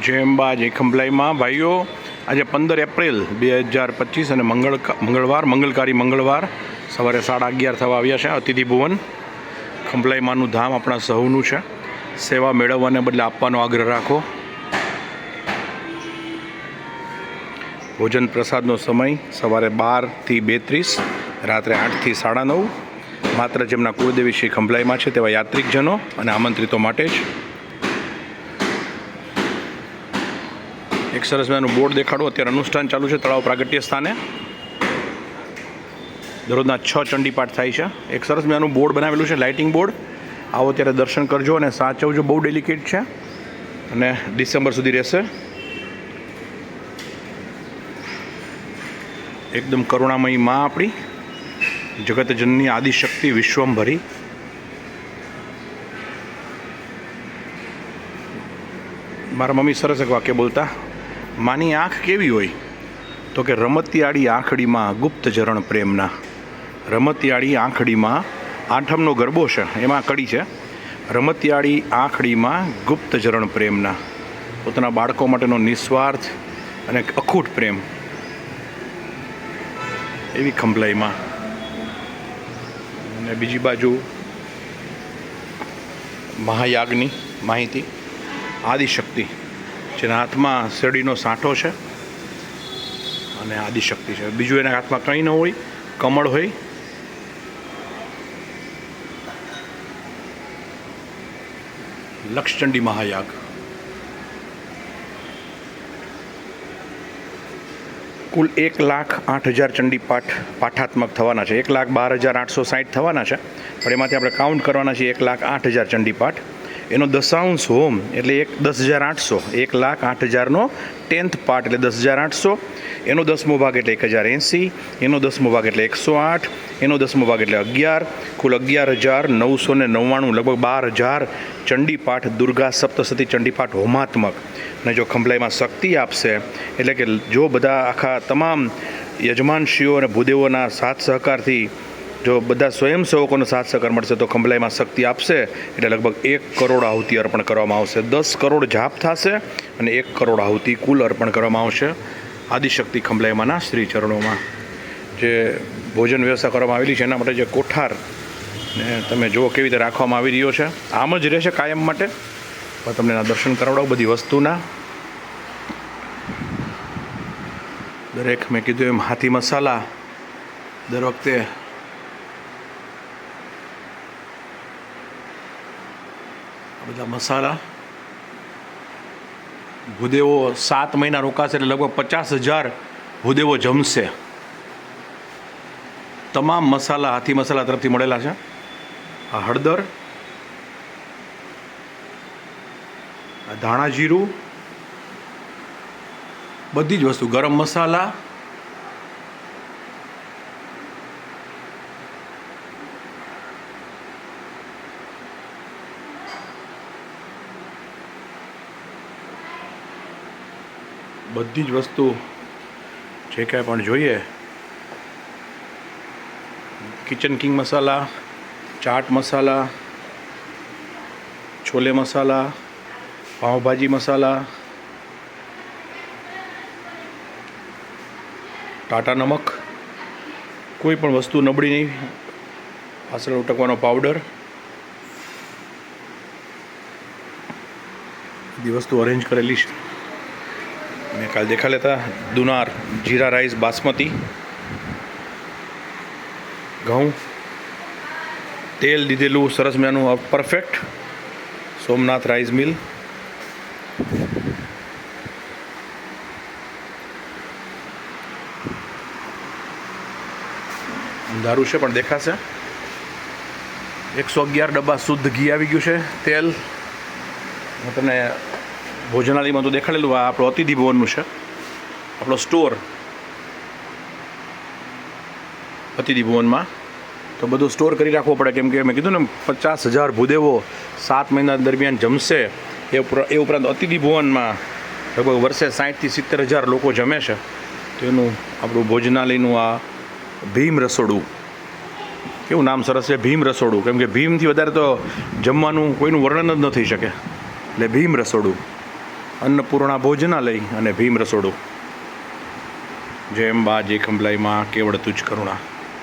જેમબા જય ખંભલાઈમાં ભાઈઓ, આજે પંદર એપ્રિલ બે હજાર પચીસ અને મંગળ મંગળવાર, મંગળકારી મંગળવાર સવારે સાડા અગિયાર થવા આવ્યા છે અતિથિ ભુવન. ખંભલાઈમાનું ધામ આપણા સૌનું છે. સેવા મેળવવાને બદલે આપવાનો આગ્રહ રાખો. ભોજન પ્રસાદનો સમય સવારે બારથી બેત્રીસ, રાત્રે આઠથી સાડા નવ. માત્ર જેમના કુળદેવી શ્રી ખંભલાઈમાં છે તેવા યાત્રિકજનો અને આમંત્રિતો માટે જ એક સરસ મજાનું બોર્ડ દેખાડું. અત્યારે અનુષ્ઠાન ચાલુ છે તળાવ પ્રાગટ્ય સ્થાને. દરરોજના છ ચંડીપાઠ થાય છે. એક સરસ મજાનું બોર્ડ બનાવેલું છે, લાઇટિંગ બોર્ડ. આવો ત્યારે દર્શન કરજો અને સાચવજો. બહુ ડેલિકેટ છે અને ડિસેમ્બર સુધી રહેશે. એકદમ કરુણામયી માં આપણી. જગતજનની આદિશક્તિ વિશ્વંભરી. મારા મમ્મી સરસ એક વાક્ય બોલતા માની આંખ કેવી હોય? તો કે રમતિયાળી આંખડીમાં ગુપ્ત ઝરણ પ્રેમના. રમતિયાળી આંખડીમાં આઠમનો ગરબો છે, એમાં કડી છે. રમતિયાળી આંખડીમાં ગુપ્ત ઝરણ પ્રેમના. પોતાના બાળકો માટેનો નિસ્વાર્થ અને અખૂટ પ્રેમ. એવી ખંભલાઈમાં. અને બીજી બાજુ મહાયાગની માહિતી, આદિશક્તિ. જેના હાથમાં શેરડીનો સાંઠો છે અને આદિશક્તિ છે. બીજું એના હાથમાં કંઈ ન હોય, કમળ હોય. લક્ષચંડી મહાયાગ. કુલ એક લાખ આઠ હજાર ચંડી પાઠ પાઠાત્મક થવાના છે. એક લાખ બાર હજાર આઠસો સાઠ થવાના છે. પણ એમાંથી આપણે કાઉન્ટ કરવાના છે એક લાખ આઠ હજાર ચંડી પાઠ. એનો દશાંશ હોમ એટલે એક દસ હજાર આઠસો, એક લાખ આઠ હજારનો ટેન્થ પાર્ટ એટલે દસ હજાર આઠસો. એનો દસમો ભાગ એટલે એક હજાર એંસી, એનો દસમો ભાગ એટલે એકસો આઠ, એનો દસમો ભાગ એટલે અગિયાર, કુલ અગિયાર હજાર નવસો ને નવ્વાણું, લગભગ બાર હજાર ચંડીપાઠ દુર્ગા સપ્તસતી ચંડીપાઠ હોમાત્મક. ને જો ખંભલાઈમાં શક્તિ આપશે, એટલે કે જો બધા આખા તમામ યજમાનશ્રીઓ અને ભૂદેવોના સાથ સહકારથી જો બધા સ્વયંસેવકોનો સાથ સહકાર મળશે તો ખંભલાઈમાં શક્તિ આપશે. એટલે લગભગ એક કરોડ આહુતિ અર્પણ કરવામાં આવશે. દસ કરોડ જાપ થશે અને એક કરોડ આહુતિ કુલ અર્પણ કરવામાં આવશે. આદિશક્તિ ખંભલાઈમાંના શ્રી ચરણોમાં જે ભોજન વ્યવસ્થા કરવામાં આવેલી છે, એના માટે જે કોઠાર ને તમે જુઓ કેવી રીતે રાખવામાં આવી રહ્યો છે. આમ જ રહેશે કાયમ માટે. પણ તમને એના દર્શન કરાવડાવો, બધી વસ્તુના. દરેક મેં કીધું એમ હાથી મસાલા દર વખતે આ બધા મસાલા. ભૂદેવો સાત મહિના રોકાશે એટલે લગભગ પચાસ હજાર ભૂદેવો જમશે. તમામ મસાલા હાથી મસાલા તરફથી મળેલા છે. આ હળદર, આ ધાણા જીરું, બધી જ વસ્તુ. ગરમ મસાલા બધી જ વસ્તુ જે કાંઈ પણ જોઈએ કિચન કિંગ મસાલા ચાટ મસાલા છોલે મસાલા પાઉંભાજી મસાલા ટાટા નમક, કોઈ પણ વસ્તુ નબળી નહીં આસળ ઉટકવાનો પાવડર બધી વસ્તુ અરેન્જ કરેલી છે. મેં કાલ દેખા લેતા દુનાર, જીરા રાઈસ, બાસમતી. ઘઉં. તેલ દીધેલું સરસ મજાનું પરફેક્ટ સોમનાથ રાઈસ મિલ. દારૂ છે, પણ દેખાશે. એકસો અગિયાર ડબ્બા શુદ્ધ ઘી આવી ગયું છે, તેલ. હું તમને ભોજનાલયમાં તો દેખાડેલું આ આપણો અતિથિ ભવનનું છે. આપણો સ્ટોર અતિથિ ભવનમાં. તો બધું સ્ટોર કરી રાખવો પડે કેમ કે મેં કીધું ને પચાસ હજાર ભૂદેવો સાત મહિના દરમિયાન જમશે. એ એ ઉપરાંત અતિથિ ભવનમાં લગભગ વર્ષે સાઠથી સિત્તેર હજાર લોકો જમે છે. તો એનું આપણું ભોજનાલયનું આ ભીમ રસોડું. કેવું નામ સરસ છે? ભીમ રસોડું. કેમ કે ભીમથી વધારે તો જમવાનું કોઈનું વર્ણન જ ન થઈ શકે. એટલે ભીમ રસોડું. અન્નપૂર્ણા ભોજનાલય અને ભીમ રસોડું. જય અંબા જય ખંભલાઈમાં કેવળ તુજ કરુણા.